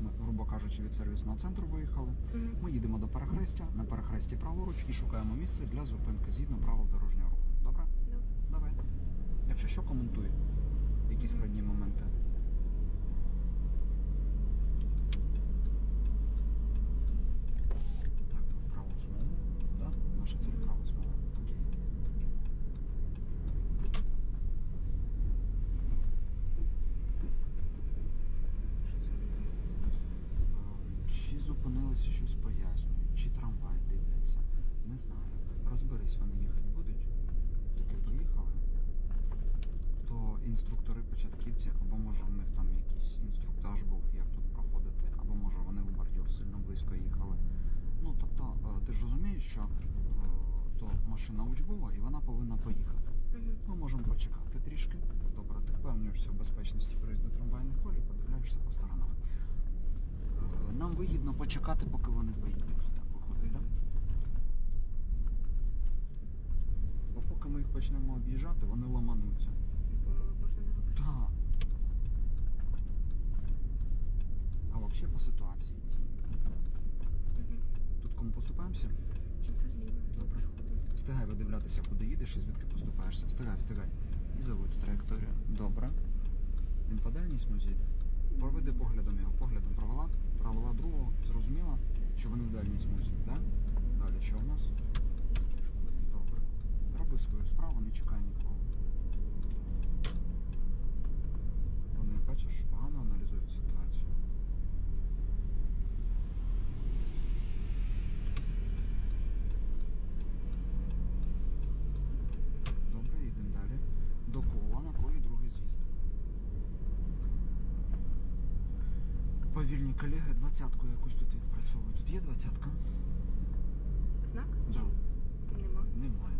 Ми, грубо кажучи, від сервісного центру виїхали. Ми їдемо до перехрестя, на перехресті праворуч і шукаємо місце для зупинки згідно правил дорожнього руху. Добре? Добре. Давай. Якщо що, коментуй. Які складні моменти. Так, ми в праву смугу. Да? Наша ціль права смуга. Окей. Що це таке? А, Чи зупинилися щось пояснюють, чи трамвай дивляться. Не знаю. Розберись, вони їхати будуть. Таки поїхали. То інструктори початківці, або може в них там якийсь інструктаж був, як тут проходити, або може вони в бордюр сильно близько їхали. Ну тобто, е, ти ж розумієш, що е, то машина учбова і вона повинна поїхати. Ми можемо почекати трішки. Добре, ти впевнюєшся в безпечності проїзду трамвайних колій, подивляєшся по сторонам. Нам вигідно почекати, поки вони поїдуть. Так виходить, так? Бо поки ми їх почнемо об'їжджати, вони ламануться. Робити. Так. А взагалі по ситуації. Тут кому поступаємося? Добре. Встигай видивлятися, куди їдеш і звідки поступаєшся. Встигай, встигай. І заводь траєкторію. Добре. Він по дальній смузі йде. Проведи поглядом його. Поглядом провела. Провела другого. зрозуміло, що вони в дальній смузі. Да? Далі що у нас? Добре. Роби свою справу, не чекай нікого. Вони, бачиш, погано аналізують ситуацію. Добре, йдемо далі. До кола на колі другий з'їзд. Повільні колеги, двадцятку якусь тут відпрацьовують. Тут є двадцятка? Знак? Да. Нема. Немає.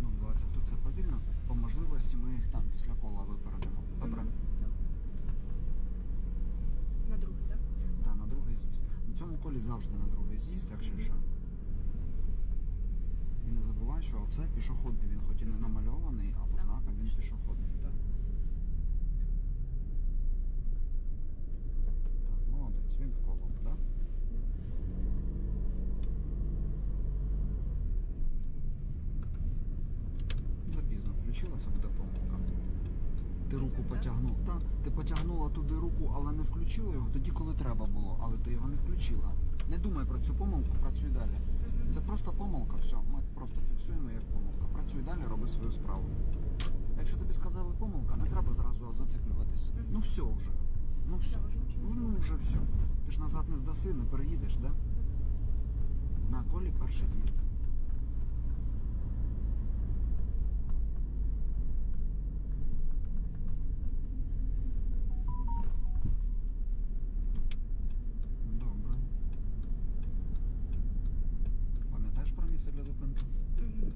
Ну, 20 тут це повільно. По можливості ми їх там після кола випередимо. Добре? На другий, так? Так, на другий з'їзд. На цьому колі завжди на другий з'їзд, якщо що. І не забувай, що це пішохідний. Він хоч і не намальований, а по знакам він пішохідний. Так. Так, молодець, він в коло, так? Запізно включила, це буде помилка. Ти руку потягнув. Та, ти потягнула туди руку, але не включила його тоді, коли треба було, але ти його не включила. Не думай про цю помилку, працюй далі. Це просто помилка, все. Ми просто фіксуємо як помилка. Працюй далі, роби свою справу. Якщо тобі сказали помилка, не треба зразу зациклюватись. Ну все вже. Ну все. Ну, ну вже все. Ти ж назад не здаси, не переїдеш, да? На колі перший з'їзд. Добре. Пам'ятаєш про місце для зупинки?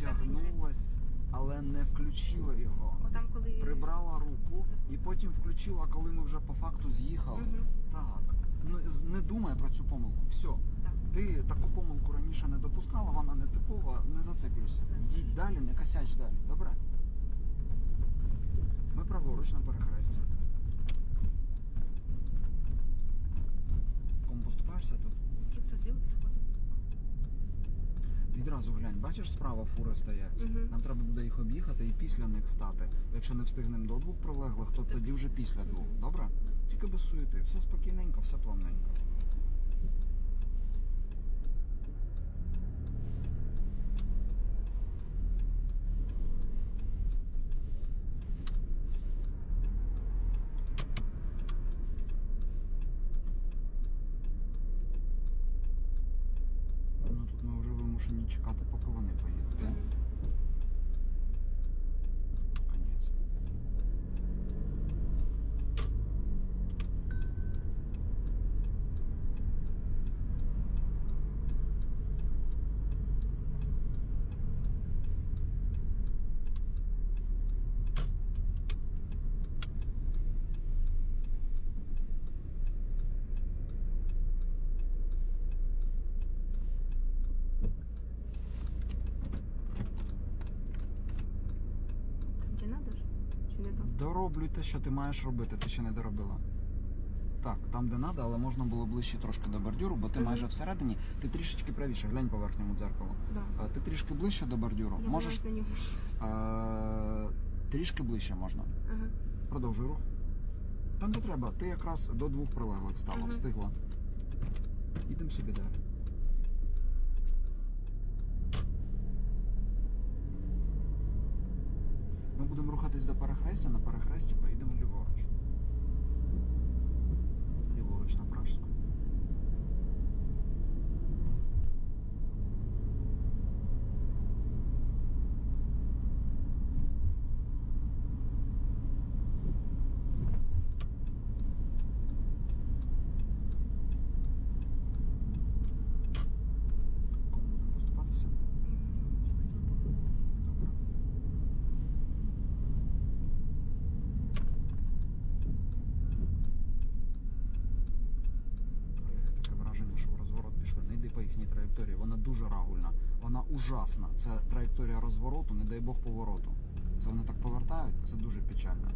Потягнулась, але не включила його. Отам, коли... Прибрала руку і потім включила, коли ми вже по факту з'їхали. Мгм. Так. Ну, з- не думай про цю помилку. Все. Так. Ти таку помилку раніше не допускала, вона не типова, не зациклюйся. Їдь далі, не косяч далі. Добре? Ми праворуч на перехресті. Кому поступаєшся тут? Ті, хто зліва пішоходить. Відразу глянь, бачиш, справа фури стоять. Мгм. Нам треба буде їх об'їхати і після них стати. Якщо не встигнемо до двох пролеглих, то тоді вже після двох. Добре? Тільки без суєти. Все спокійненько, все плавненько. Ну тут вже чекати, поки вони поїдуть. да? Мгм. Конець. Чи не так? Те, що ти маєш робити, ти ще не доробила. Так, там де треба, але можна було ближче трошки до бордюру, бо ти Мгм. майже всередині, ти трішечки правіше, глянь по верхньому дзеркалу. Да. Е, Ти трішки ближче до бордюру. Я Можеш на е, трішки ближче можна. Ага. Продовжуй рух. Там не треба, ти якраз до двох прилеглих стала, Мгм. встигла. Їдемо собі далі. Ми будемо рухатись до перехрестя, на перехресті поїдемо ліворуч. Ліворуч на Пражську. Кому будемо поступатися? Добре. Колеги, таке враження, що в розворот пішли. Їхній траєкторії. Вона дуже рагульна. Вона ужасна. Це траєкторія розвороту, не дай Бог повороту. Це вони так повертають, це дуже печально.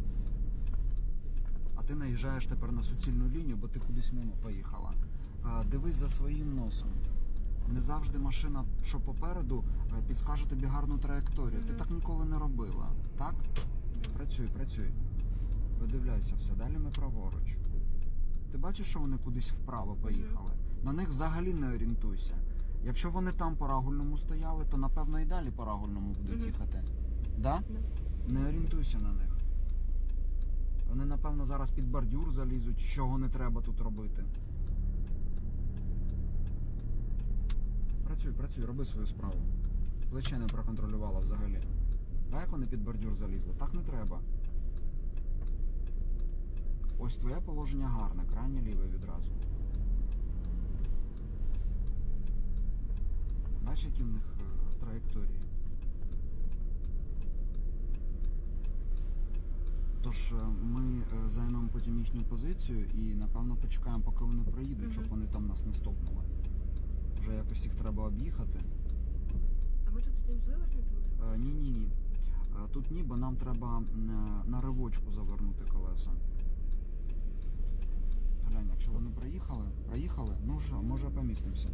А ти наїжджаєш тепер на суцільну лінію, бо ти кудись мимо поїхала. Дивись за своїм носом. Не завжди машина, що попереду, е, підскаже тобі гарну траєкторію. Ти так ніколи не робила. Так? Працюй, працюй. Видивляйся все. Далі ми праворуч. Ти бачиш, що вони кудись вправо поїхали? На них взагалі не орієнтуйся. Якщо вони там по рагульному стояли, то напевно і далі по рагульному будуть Мгм. їхати. Да? Да. Не орієнтуйся на них. Вони, напевно, зараз під бордюр залізуть, чого не треба тут робити. Працюй, працюй, роби свою справу. Плече не проконтролювала взагалі. А як вони під бордюр залізли? Так не треба. Ось твоє положення гарне, крайнє ліве відразу. Бачиш, які в них е, траєкторії? Тож е, ми е, займемо потім їхню позицію і напевно почекаємо, поки вони проїдуть, щоб вони там нас не стопнули. Вже якось їх треба об'їхати. А ми тут з вивернутими? Е, ні, ні, ні. Тут ні, бо нам треба на ривочку завернути колеса. Глянь, якщо вони проїхали, проїхали, ну вже, може помістимося.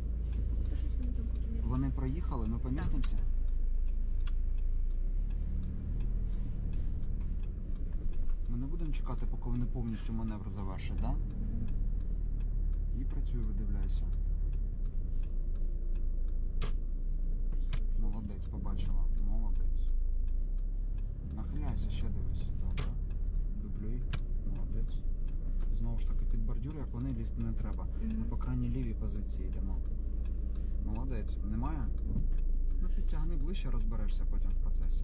Вони проїхали, ми помістимося. Ми не будемо чекати, поки вони повністю маневр завершать, так? Да? І працюй, видивляйся. Молодець, побачила. Молодець. Нахиляйся, ще дивись. Добре. Дублюй. Молодець. Знову ж таки, під бордюр, як вони лізти не треба. Ми по крайній лівій позиції йдемо. Молодець. Немає? Ну підтягни ближче, розберешся потім в процесі.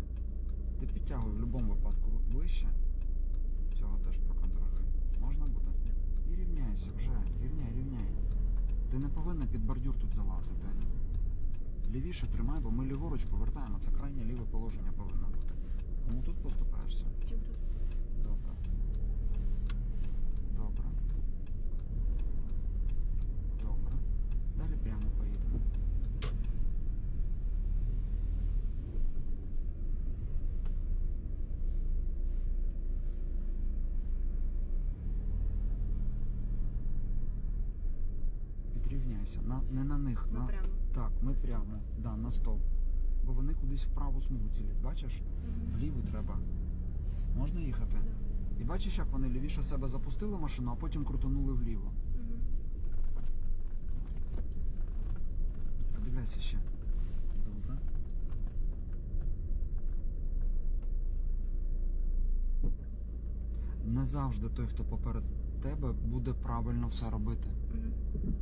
Ти підтягуй в будь-якому випадку ближче. Цього теж проконтролюй. Можна буде? І рівняйся вже. Рівняй, рівняй. Ти не повинна під бордюр тут залазити. Лівіше тримай, бо ми ліворуч повертаємо. Це крайнє ліве положення повинно бути. Кому тут поступаєшся? Добре. Добре. Добре. Далі прямо поїдемо. Підрівняйся. На, не на них. Ми на... прямо. Так, ми прямо. Да, на стоп. Бо вони кудись в праву смугу цілять. Бачиш? Мгм. Вліву треба. Можна їхати? Да. І бачиш, як вони лівіше себе запустили машину, а потім крутанули вліво. Мгм. Подивляйся ще. Добре. Не завжди той, хто поперед тебе, буде правильно все робити.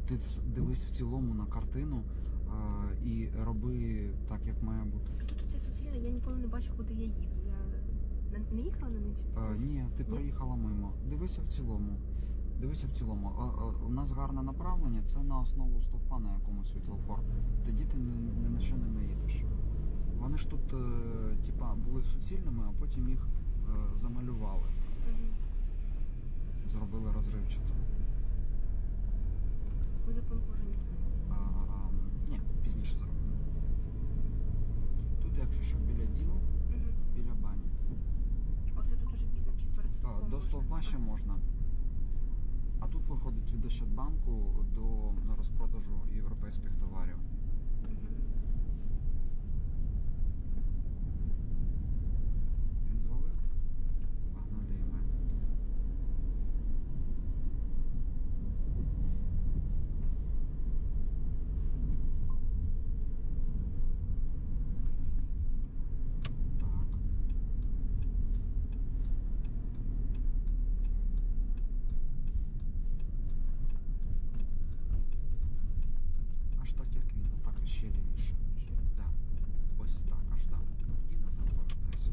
Ти дивись в цілому на картину е, і роби так, як має бути. Тут оце суцільне, я ніколи не бачу, куди я їду. Я не, не їхала на чи Е, ні, ти проїхала мимо. Дивися в цілому. Дивися в цілому. Е, е, у нас гарне направлення, це на основу стовпа на якомусь світлофор. Тоді ти ні, ні на що не наїдеш. Вони ж тут, е, типа, були суцільними, а потім їх е, замалювали, Мгм. Зробили розривчато. Ми зупинку вже А, ні, пізніше зробимо. Тут, якщо що, біля діла, Мгм. біля бані. Оце тут уже пізно. до стовпа ще можна. А тут виходить від Ощадбанку до розпродажу європейських товарів. Він аж так, як він, а так ще лівіше. Да. Ось так аж да. І назад повертайся.